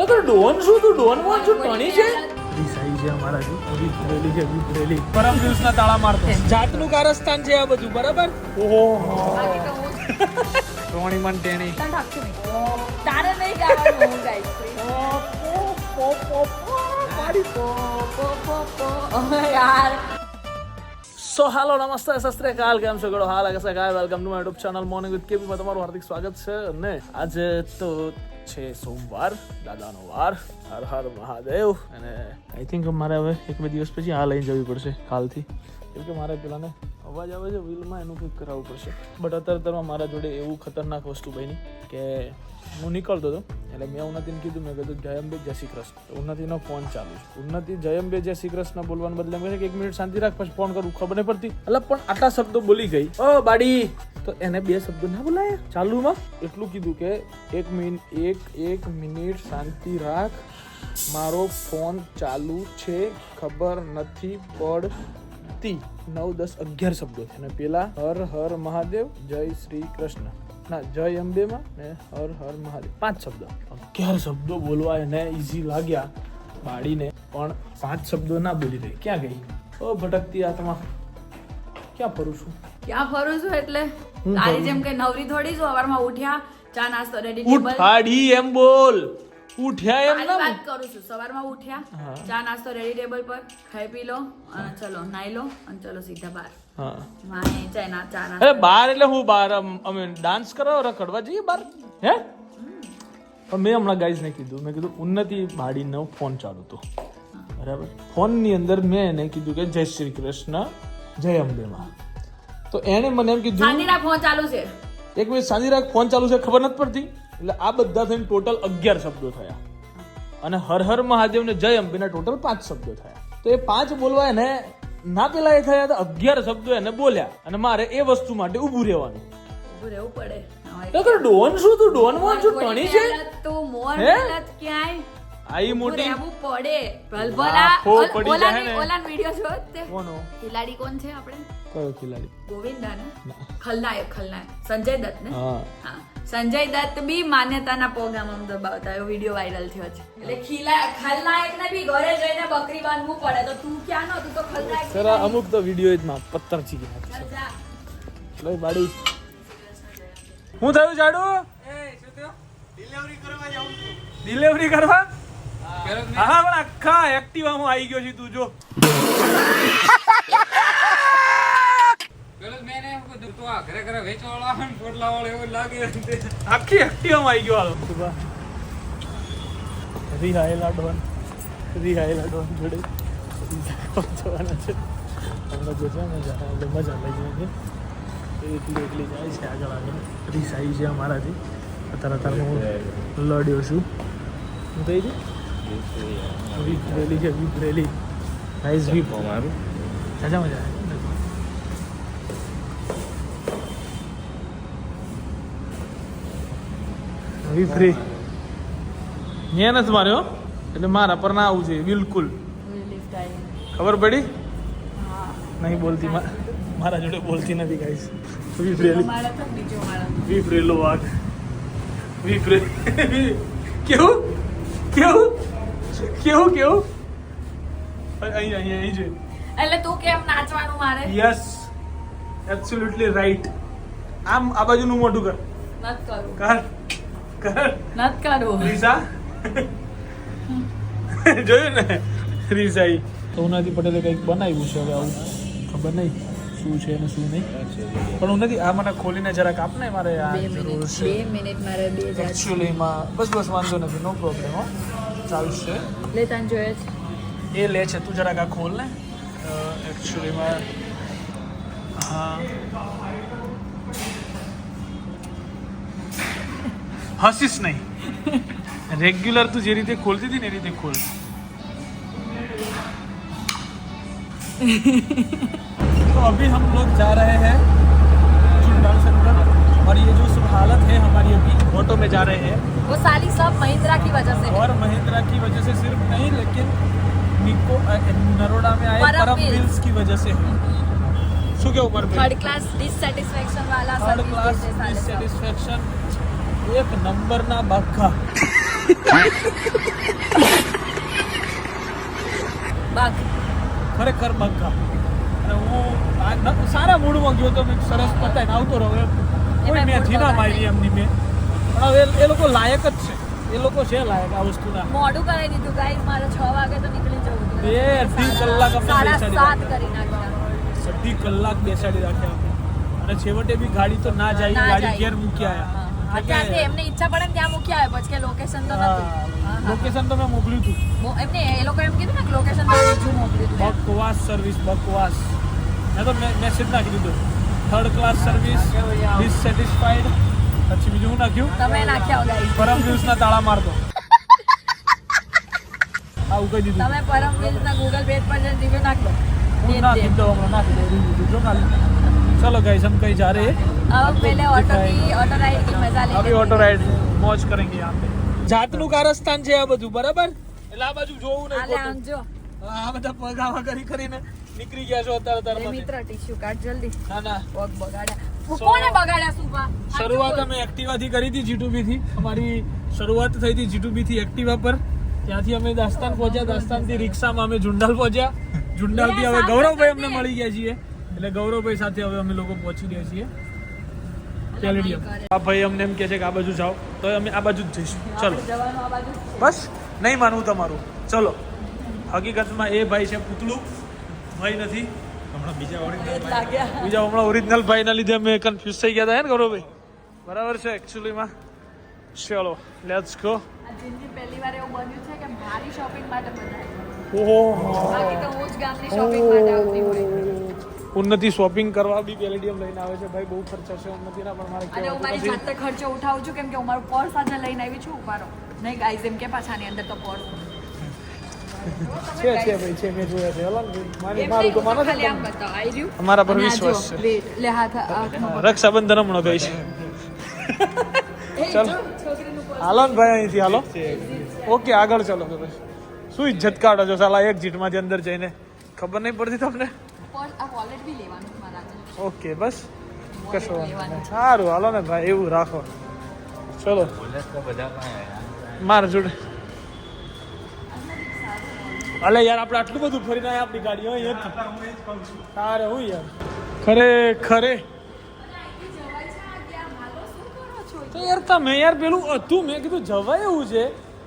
એ તો ડોન શું? તું ડોન મોન શું ટણી છે? રિસાઈ છે અમારાથી ભરેલી છે વિફરેલી પરમ દિવસના તાળા મારતો. જાતનું કારસ્તાન છે આ બધું બરાબર? ઓહો બાકી તો ટોણી મન ટેણી. તારે નહીં ગાવાનું હું ગાઈશ યાર. સો હાલો નમસ્તે શસ્ત્રે કાલ કેમ છો ગળો હાલ કસે કાય welcome to my YouTube channel morning with KP માં તમારું હાર્દિક સ્વાગત છે અને આજે તો છે સોમવાર દાદાનો વાર હર હર મહાદેવ અને આઈ થિંક મારે હવે એક બે દિવસ પછી આ લઈને જવી પડશે કાલથી કેમ કે મારે પેલાને અવાજ આવે છે વ્હીલમાં એનું કંઈક કરાવવું પડશે. બટ અત્યારે અત્યારમાં મારા જોડે એવું ખતરનાક વસ્તુ બની કે હું નીકળતો હતો, એટલે મેં ઉન્નતિને કીધું, મેં કીધું જયંબે જય શ્રી કૃષ્ણ. ઉન્નતિનો ફોન ચાલુ છે. ઉન્નતિ જયંબે જય શ્રી કૃષ્ણ બોલવાને બદલે એમ કહે કે એક મિનિટ શાંતિ રાખ, પછી ફોન કરું. ખબર નહીં પડતી. એટલે પણ આટલા શબ્દો બોલી ગઈ. ઓ, બાડી! તો એને બે શબ્દો ના બોલાયા? ચાલુમાં? એટલું કીધું કે, એક મિનિટ એક એક મિનિટ શાંતિ રાખ. મારો ફોન ચાલુ છે, ખબર નથી પડતી નવ દસ અગિયાર શબ્દો છે. અને પેલા હર હર મહાદેવ જય શ્રી કૃષ્ણ. ના જય અંબેમાં ને હર હર મહાદેવ. પાંચ શબ્દો. અગિયાર શબ્દો બોલવા એને ઈઝી લાગ્યા. બાળીને પણ પાંચ શબ્દો ના બોલી રહી. ક્યાં ગઈ? ઓ ભટકતી આત્મા. ક્યાં ફરું છું? ક્યાં ફરું છું એટલે? તારી જેમ કે નવરી થોડી છું. સવારમાં ઉઠ્યા ચા નાસ્તો રેડી ટેબલ ઉઠાડી એમ બોલ. ઉઠ્યા એમ ના વાત કરું છું. સવારમાં ઉઠ્યા ચા નાસ્તો રેડી ટેબલ પર ખાઈ પી લો અને ચલો નાઈ લો અને ચલો સીધા બહાર. હા. માને ચા ના ચા અરે બાર એટલે હું બાર અમે ડાન્સ કરો રખડવા જઈએ બાર હે? મેં હમણાં ગાઈઝ ને કીધું મેં કીધું ઉન્નતિ ભાડીનો ફોન ચાલુ હતો. બરાબર? ફોનની અંદર મેં એને કીધું કે જય શ્રી કૃષ્ણ જય અંબેમાં. તો એણે મને એમ કીધું ફોન ચાલુ છે. એક મિનિટ સાંજીરાગ ફોન ચાલુ છે ખબર નથી પડતી? એટલે આ બધા થઈને ટોટલ અગિયાર શબ્દો થયા. અને હર હર મહાદેવ ને જય અંબીના ટોટલ પાંચ શબ્દો થયા. તો એ પાંચ બોલવા એને ના પેલા એ થયા તો અગિયાર શબ્દો એને બોલ્યા અને મારે એ વસ્તુ માટે ઊભું રહેવાનું. ઊભું રહેવું પડે. તો ડોન શું તું? ડોનમાં શું ટણી છે? તો મોર? ક્યાંય આઈ મોટી? રહેવું પડે. ભલભલા ઓલા ઓલા વિડિયો જ તે? કોનો? ખિલાડી કોણ છે આપણે? કયો ખેલાડી? ગોવિંદા ને. ખલનાયક ખલનાયક. સંજય દત્ત ને? હા. હા. સંજય દત્ત બી માન્યતાના પ્રોગ્રામ દબાવતા એવો વીડિયો વાયરલ થયો છે. એટલે ખીલા ખલનાયક ને બી ઘરે જઈને બકરી બાંધવું પડે. તો તું ક્યાં નો? તું તો ખલનાયક સર અમુક તો વીડિયો જ માં પત્તર ચીકી નાખે છે. જા. બાડી. હું થયું જાડુ? ડિલિવરી કરવા હા. હા પણ આખા એક્ટિવામાં આવી ગયો છે તું જો પેલો જ મેં એને એમ કીધું, તું આ ઘરે ઘરે વેચવાવાળો આવે ને પોટલાવાળો એવું લાગે છે. આખી એક્ટિવામાં આવી ગયો સુબા રિહાયેલા ડોન. રિહાયેલા ડોન જોડે. જવાના છે. હમણાં જો છે મજા એટલે મજા લઈ જાય છે. એકલી એકલી જાય છે આગળ આગળ. રિસાઈ છે અમારાથી. અત્યારે અત્યારે હું લડ્યો છું. હું થઈ ગયું? વિફરેલી છે વિફરેલી ગાઈઝ વિફ મારું મજા મજા આવે વિફરી મેં નથી માર્યો એટલે મારા પર ના આવવું જોઈએ બિલકુલ. ખબર પડી? નહીં બોલતી મારા જોડે બોલતી નથી ગાઈસ વિફરેલી વિફરેલો વાઘ. વિફરે કેવું? કેવું? કેવું કેવું? અહીં અહીં અહીં જોઈએ એટલે તું કેમ નાચવાનું મારે? યસ એબ્સોલ્યુટલી રાઈટ આમ આ બાજુનું મોઢું કર. મત કર કર. નત કાઢો રીસા જોયું ને? રીસાઈ તો ઉનાથી પટેલે કંઈક બનાવ્યું છે હવે આવું ખબર નહીં શું છે અને શું નહીં. પણ હું નથી આ મને ખોલીને જરાક આપને મારે આ બે જરૂર મિનિટ છે. બે મિનિટ મારે બે એકચ્યુઅલીમાં બસ બસ વાંધો નથી નો પ્રોબ્લેમ હો. ચાલશે. લે તાન જોઈએ છે. એ લે છે તું જરાક આ ખોલ ને. એકચ્યુઅલીમાં હા. હસીશ નહીં રેગ્યુલર તું જે રીતે ખોલતી હતી ને એ રીતે ખોલ तो अभी हम लोग जा रहे हैं चुनडाल सेंटर और ये जो सब हालत है हमारी अभी ऑटो में जा रहे हैं वो साली सब महिंद्रा की वजह से और महिंद्रा की वजह से सिर्फ नहीं लेकिन निको अ, नरोडा में आए परम परम Wheels। व्हील्स की वजह से શું કેવું પર थर्ड क्लास डिससेटिस्फेक्शन वाला થર્ડ सर्विस ક્લાસ એક નંબર ના બાઘ ખરેખર બાઘા અને હું સારા મૂડમાં ગયો તો સરસ પતાઈને આવતો રહ્યો. કોઈ મેં જીના મારી એમની મેં. પણ હવે એ લોકો લાયક જ છે. એ લોકો છે લાયક આ વસ્તુના. મોડું કરાવી દીધું ગાઈસ મારે 6 વાગે તો નીકળી જવું બે અઢી કલાક આપણે બેસાડી કરી અઢી કલાક બેસાડી રાખ્યા અને છેવટે બી ગાડી તો ના જાય ગાડી ઘેર મૂકી આવ્યા ત્યાંથી એમને ઈચ્છા પડે ને ત્યાં મૂકી આવે પછી કે લોકેશન તો નતું હા, હા. લોકેશન તો મેં મોકલ્યું હતું એમને એ લોકો એમ કીધું ને કે લોકેશન તો બીજું મોકલ્યું હતું બકવાસ સર્વિસ બકવાસ. મેં તો મેસેજ નાખી દીધો. થર્ડ ક્લાસ સર્વિસ ડિસસેટિસ્ફાઈડ પછી બીજું નાખ્યું? તમે નાખ્યા ગાઈસ પરમ દિવસના તાળા મારતો. આવું કહી દીધું. તમે પરમ ના ગૂગલ પેજ પર જઈને રિવ્યુ નાખ હું નાખી દો હમણાં નાખી દો review. જો કાલે चलो गाइस हम कहीं जा रहे हैं अब पहले ऑटो की ऑटो राइड की मजा लेंगे अभी ऑटो राइड मौज करेंगे यहाँ पे જાતનું કારસ્તાન છે આ બધું બરાબર એટલે આ બાજુ જોવું આલે નહીં આમ જો ખોટું. આ બધા પગાવા કરી કરીને નીકળી ગયા છો અત્યારે એ તારમાં મિત્ર ટીશ્યુ કાઢ જલ્દી ના ના પગ બગાડ્યા So- કોને બગાડ્યા સુપા શરૂઆત અમે એક્ટિવા થી કરી હતી જીટુબી થી અમારી શરૂઆત થઈ હતી જીટુબી થી એક્ટિવા પર ત્યાંથી અમે દાસ્તાન પહોંચ્યા દાસ્તાન થી રિક્ષામાં અમે જુંડાલ પહોંચ્યા જુંડાલ થી હવે ગૌરવભાઈ અમને મળી ગયા છીએ એટલે ગૌરવભાઈ સાથે હવે અમે લોકો પહોંચી ગયા છીએ. પેલેડિયમ આ ભાઈ અમને એમ કહે છે કે આ બાજુ જાઓ. તો અમે આ બાજુ જ જઈશું. ચલો. જવાનું આ બાજુ જ છે. બસ નહીં માનવું તમારું. ચલો. હકીકતમાં એ ભાઈ છે પૂતળું. ભાઈ નથી. હમણાં બીજા લાગ્યા. બીજા હમણાં ઓરિજિનલ ભાઈના લીધે અમે કન્ફ્યુઝ થઈ ગયા હતા હે ને ગૌરવભાઈ? બરાબર છે એકચ્યુઅલીમાં ચલો લેટ્સ ગો જિંદગી પહેલી વાર એવું બન્યું છે કે મારી શોપિંગ માટે બધા ઓહો. બાકી તો હું જ ગામની શોપિંગ માટે આવતી હોય. ઉન્નતિ શોપિંગ કરવા બી પેલેડિયમ લઈને આવે છે. ભાઈ બહુ ખર્ચા છે ઉન્નતિના પણ મારે અને હું મારી જાતે ખર્ચો ઉઠાવું છું કેમ કે હું મારું પર્સ આજે લઈને આવી છું ઉપાડો નહીં ગાઈઝ એમ કે પાછાની અંદર તો પર્સ. છે છે ભાઈ છે મેં જોયા છે. હલો મારી મારું તો માનો તો છો ખાલી આમ તમે? બતાવો. આવી રહ્યું? અમારા પર વિશ્વાસ છે. લે હાથ રક્ષાબંધન હમણાં ગઈ છે. ચાલો. હાલો ને ભાઈ અહીંથી હાલો. ઓકે આગળ ચાલો. ભાઈ શું ઇજ્જત કાઢો છો સાલા એક જીટમાંથી અંદર જઈને. ખબર નહીં પડતી તમને? Purse, આ wallet બી લેવાનું મારા ઓકે બસ. કશો. સારું હાલો ને ભાઈ એવું રાખો. ચલો. માર જોડે. અલે યાર આપણે આટલું બધું ફરીને ના આપણી ગાડી હોય એમ તારે હું યાર? ખરે ખરે. તો યાર તમે યાર પેલું હતું મેં કીધું જવાય એવું છે.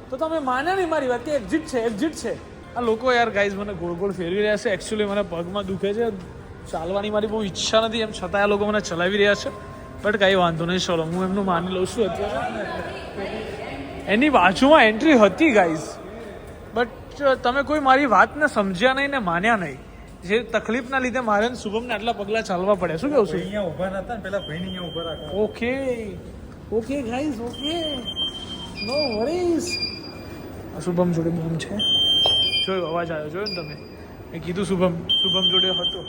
તો તમે માન્યા નહીં મારી વાત કે એક્ઝિટ છે એક્ઝિટ છે. આ લોકો યાર ગાઈઝ મને ગોળ ગોળ ફેરવી રહ્યા છે. એકચ્યુઅલી મને પગમાં દુખે છે. ચાલવાની મારી બહુ ઈચ્છા નથી એમ છતાં આ લોકો મને ચલાવી રહ્યા છે. બટ કાંઈ વાંધો નહીં ચલો હું એમનું માની લઉં છું અત્યારે. એની બાજુમાં એન્ટ્રી હતી ગાઈઝ બટ તમે કોઈ મારી વાતને સમજ્યા નહીં ને માન્યા નહીં. જે તકલીફના લીધે મારે ને શુભમને આટલા પગલાં ચાલવા પડે શું કહું છું? અહીંયા ઊભા નતા ને પેલા ભાઈ અહીંયા ઊભા રાખા okay okay guys okay no worries Shubham જોડે બોમ છે. જોયો અવાજ આવ્યો જોયો ને તમે મેં કીધું શુભમ શુભમ જોડે હતો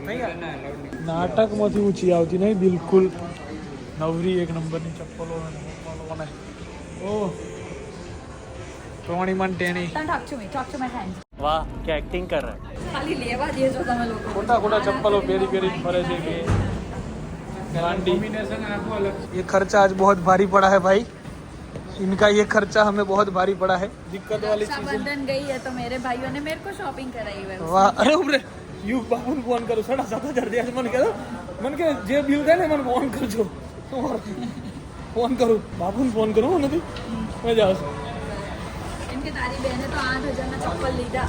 નહીં આ- નાટકમાંથી ઊંચી આવતી નહીં બિલકુલ નવરી એક નંબરની ચપ્પલો અને ચપ્પલો અને ઓ ટોણીમાં ટેણી Don't talk to me, talk to my friends. વાહ क्या एक्टिंग कर रहा है ખાલી લેવા દેજો તમે લોકો ખોટા ખોટા ચપ્પલો પહેરી પહેરી ફરે છે કે गांडी કોમ્બિનેશન આખું અલગ છે ये खर्चा आज बहुत भारी पड़ा है भाई इनका ये खर्चा हमें बहुत भारी पड़ा है दिक्कत वाली चीज रक्षाबंधन गई है तो मेरे भाइयों ने मेरे को शॉपिंग कराई है वाह अरे उमरे यू बाबू ने फोन करो साढ़ा सात हजार दिया मन करो मन के जे बिल થાય ને મને ફોન કરજો ફોન કરું બાબુ ને ફોન કરું નથી મજા આવશે इनके तारी बहने तो आठ हजार ना चप्पल लीधा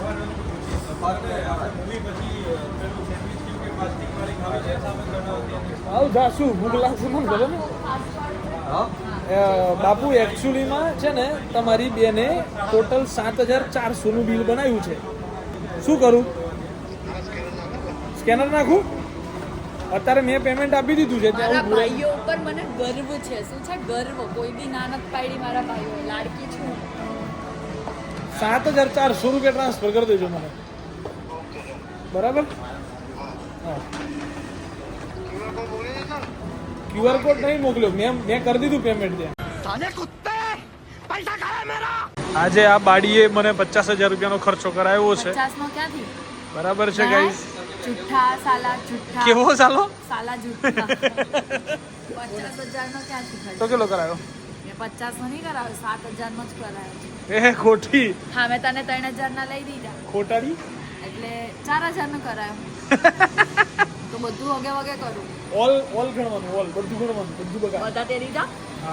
આવ જાસુ ભૂખ લાગશે મને ખબર ને અ, બાપુ એકચ્યુઅલીમાં છે ને તમારી બેને ટોટલ સાત હજાર ચારસોનું બિલ બનાવ્યું છે. શું કરું? સ્કેનર નાખું? અત્યારે મેં પેમેન્ટ આપી દીધું છે મારા ભાઈઓ ઉપર મને ગર્વ છે. શું છે ગર્વ? કોઈ બી નાનક પાડી મારા ભાઈઓ લાડકી છું. સાત હજાર ચારસો રૂપિયા ટ્રાન્સફર કરી દેજો મને. બરાબર? હા. ક્યુઆર કોડ નહીં મોકલ્યો. મેં મેં કરી દીધું પેમેન્ટ ત્યાં. આજે આ બાડીએ મને પચાસ હજાર રૂપિયાનો ખર્ચો કરાવ્યો છે. બરાબર છે ગાઈસ જુઠ્ઠા સાલા જુઠ્ઠા. કેવો સાલા? જુઠ્ઠા. પચાસ હજાર નો ક્યાંથી તો ખર્ચ કેટલો કરાયો? મેં પચાસ નો નહીં કરાવ્યો સાત હજાર નો જ કરાયો. એ ખોટી. હા મેં તને ત્રણ હજાર ના લઈ દીધા. ખોટાડી એટલે ચાર હજાર નો કરાયો. તો બધું વગે વગે કરું. ઓલ ઓલ ગણવાનું ઓલ બધું ગણવાનું બધું બગા બધા તે દીધા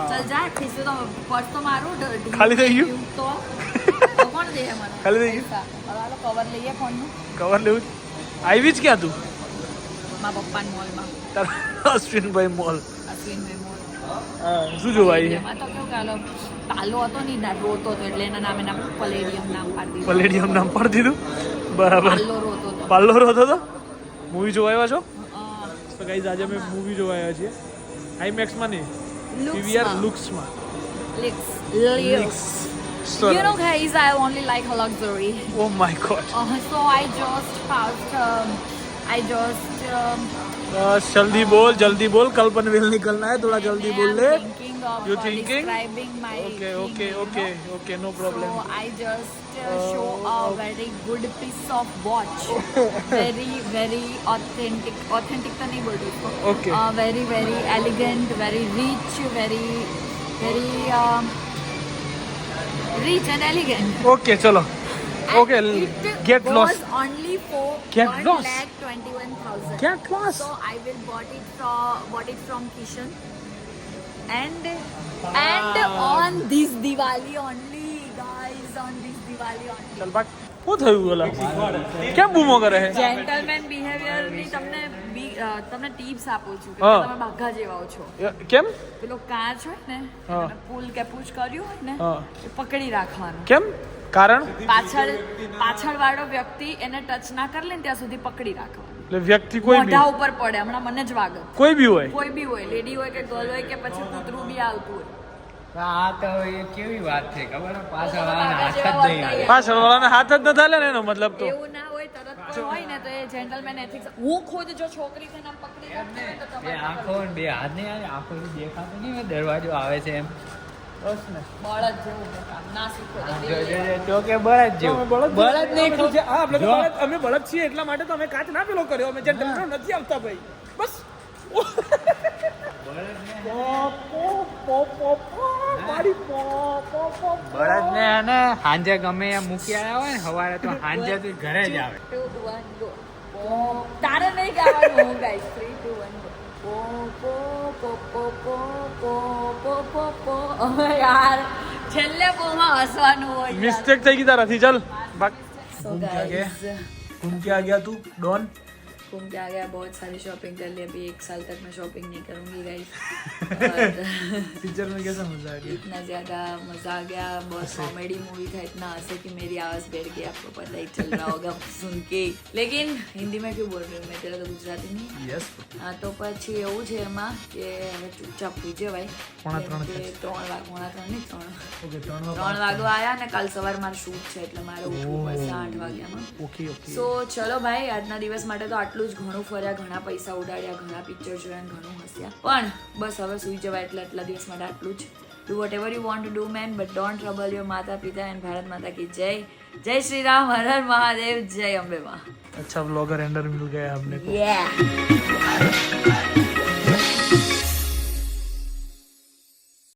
ચલ જા ખીસું તો પર્સ તો મારું ખાલી થઈ ગયું? તો. કોણ દે મને? ખાલી થઈ ગયું? હવે કવર લઈએ ફોનનું. કવર લેવું આવી જ ક્યાં તું? મારા પપ્પાના મોલમાં તારા અશ્વિનભાઈ મોલ અશ્વિનભાઈ મોલ શું જોવા આવી એમાં તો કેવું કાલો તાલો હતો નહીં ના રોતો હતો એટલે એના નામે નામ પલેડિયમ નામ પાડી દીધું. પલેડિયમ નામ પાડી દીધું? બરાબર. પાલ્લો રોતો હતો. પાર્લર હતો? તો મૂવી જોવા આવ્યા છો અ, તો ગાઈઝ આજે અમે મૂવી જોવા આવ્યા છીએ આઈમેક્સમાં નહીં PVR લુક્સમાં. લુક્સમાં Licks. Licks. You know, guys, I only like luxury. Oh my God Uh, so I just passed. Um, I just. Um, बस जल्दी बोल जल्दी बोल कल पनवेल निकलना है थोड़ा जल्दी बोल ले am thinking of You uh, thinking? describing my. Okay thing, okay you okay know. Okay no So problem I just uh, show a very good piece of watch. very very authentic. Authentic तो नहीं बोल रही इसको. Okay. Uh, very very elegant, very rich, very very um, rich and elegant. Okay चलो okay And it get was lost only for Get one lost. lakh twenty-one thousand. Get lost So I will bought it from bought it from Kishan. And and on this Diwali only, guys, on this ચલપાટ શું થયું ઓલા કેમ બૂમો કરે છે gentleman બિહેવિયરની તમને તમને tips આપું છું કે તમે ભાગા જેવા છો. કેમ? પેલો કાચ હોય ને પુલ કે પૂછ કર્યું હોય ને પકડી રાખવાનું. કેમ? કારણ? પાછળ પાછળ વાળો વ્યક્તિ એને ટચ ના કરી લે ત્યાં સુધી પકડી રાખવાનું. એટલે વ્યક્તિ કોઈ બી ઉપર પડે હમણાં મને જ વાગે કોઈ બી હોય. કોઈ બી હોય લેડી હોય કે ગર્લ હોય કે પછી કૂતરું બી આવતું હોય. દરવાજો આવે છે અમે બળદ છીએ એટલા માટે તો અમે કાચ ના પેલો કર્યો અમે જેન્ટલમેન નથી આવતા ભાઈ. બસ. બળદ ને પોપ પોપ બળદ ને મૂકી આવ્યા હોય ને સવારે તો હાંજે થી ઘરે જ આવે. તારે નહીં ગાવાનું હું ગાઈશ થ્રી ટુ વન ગો યાર છેલ્લે પોમાં હસવાનું હોય મિસ્ટેક થઈ ગઈ તારાથી ચલ. બાકી કુંકે આ ગયા તું ડોન. guys, घूम के आ गया तू डॉन घूम के आ गया बहुत सारी शॉपिंग कर ली अभी एक साल तक मैं शॉपिंग नहीं करूंगी गाइस और पिक्चर में कैसा मजा आ गया इतना ज़्यादा मज़ा आ गया बहुत कॉमेडी मूवी था इतना हंसे कि मेरी आवाज़ बैठ गई आपको पता ही चल रहा होगा सुन के लेकिन हिंदी में क्यों बोल रही हूँ मैं तेरा तो गुजराती नहीं यस હા તો પછી એવું છે એમાં કે હવે ચૂપચાપ સુઈ જવાય પોણા કેમ ત્રણ કે ત્રણ વાગ પોણા ત્રણ નહીં ત્રણ ओके ત્રણ ત્રણ વાગવા આવ્યા ને કાલ સવાર મારે શૂટ છે એટલે મારે ઉઠવું પડશે આઠ વાગ્યામાં ઓકે ઓકે સો ચલો ભાઈ આજના દિવસ માટે તો આટલું આટલું જ ઘણું ફર્યા ઘણા પૈસા ઉડાડ્યા ઘણા પિક્ચર જોયા ઘણું હસ્યા. પણ બસ હવે સુઈ જવા એટલે આટલા દિવસ માટે આટલું જ. Do whatever you want do man but don't trouble your માતા પિતા એન્ડ ભારત માતા કી જય. જય શ્રી રામ હર હર મહાદેવ જય અંબે માં. અચ્છા વ્લોગર એન્ડર મિલ ગયા આપને યા